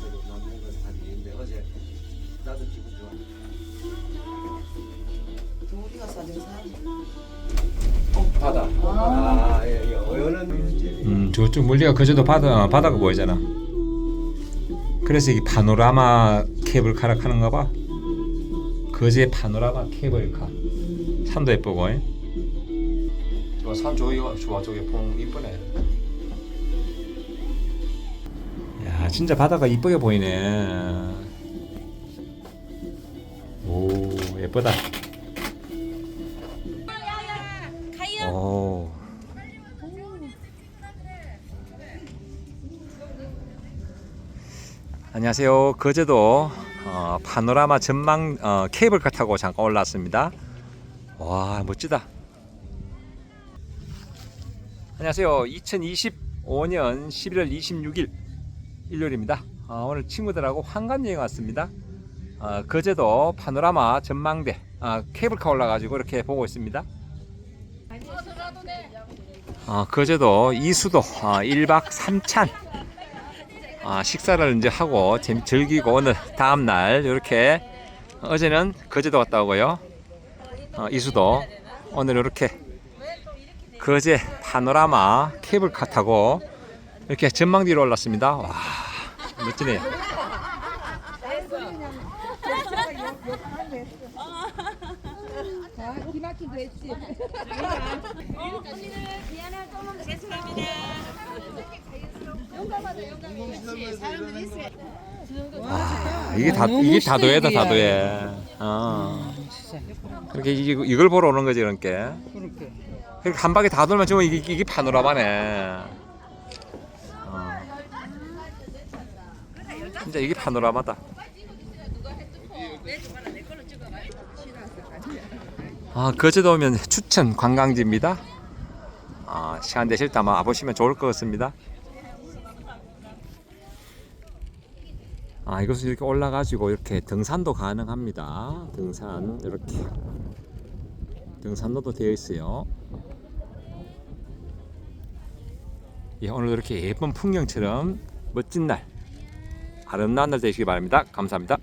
그래도 남는 건다 미인데 어제 나도 기분 좋아. 우리가 사준 사람. 바다. 아, 예, 예. 어연은 음, 저쪽 멀리가 그저도 바다 바다가 보이잖아. 그래서 이 파노라마 케이블카라 하는가 봐. 거제 파노라마 케이블카. 산도 예쁘고. 저산 저기 좋아 저기 봉 이쁘네. 야 진짜 바다가 이쁘게 보이네. 오 예쁘다. 오. 안녕하세요. 거제도 어, 파노라마 전망 어, 케이블카 타고 잠깐 올라왔습니다. 와 멋지다. 안녕하세요. 2025년 11월 26일 일요일입니다. 어, 오늘 친구들하고 환관 여행 왔습니다. 어, 거제도 파노라마 전망대 어, 케이블카 올라가지고 이렇게 보고 있습니다. 어, 거제도 이수도 어, 1박 3찬 아, 식사를 이제 하고 재미 즐기고 오늘 다음 날 이렇게 어제는 거제도 갔다 오고요. 어, 이수도 오늘 이렇게 거제 파노라마 케이블카 타고 이렇게 전망대로 올랐습니다. 와 멋지네요. 아, 기막히도 했지. 죄송합니다. 아, 이게 다 이게 다도해다 다도해. 어. 그렇게 이- 이걸 보러 오는 거지 그러니까. 그렇게 한 바퀴 다 돌면 지금 이게, 이게 파노라마네. 진짜 이게 파노라마다. 아, 거제도 오면 추천 관광지입니다. 아, 시간 되실 때 아마 와보시면 좋을 것 같습니다. 아, 이것을 이렇게 올라가지고 이렇게 등산도 가능합니다. 등산 이렇게 등산로도 되어 있어요. 예, 오늘도 이렇게 예쁜 풍경처럼 멋진 날, 아름다운 날 되시기 바랍니다. 감사합니다.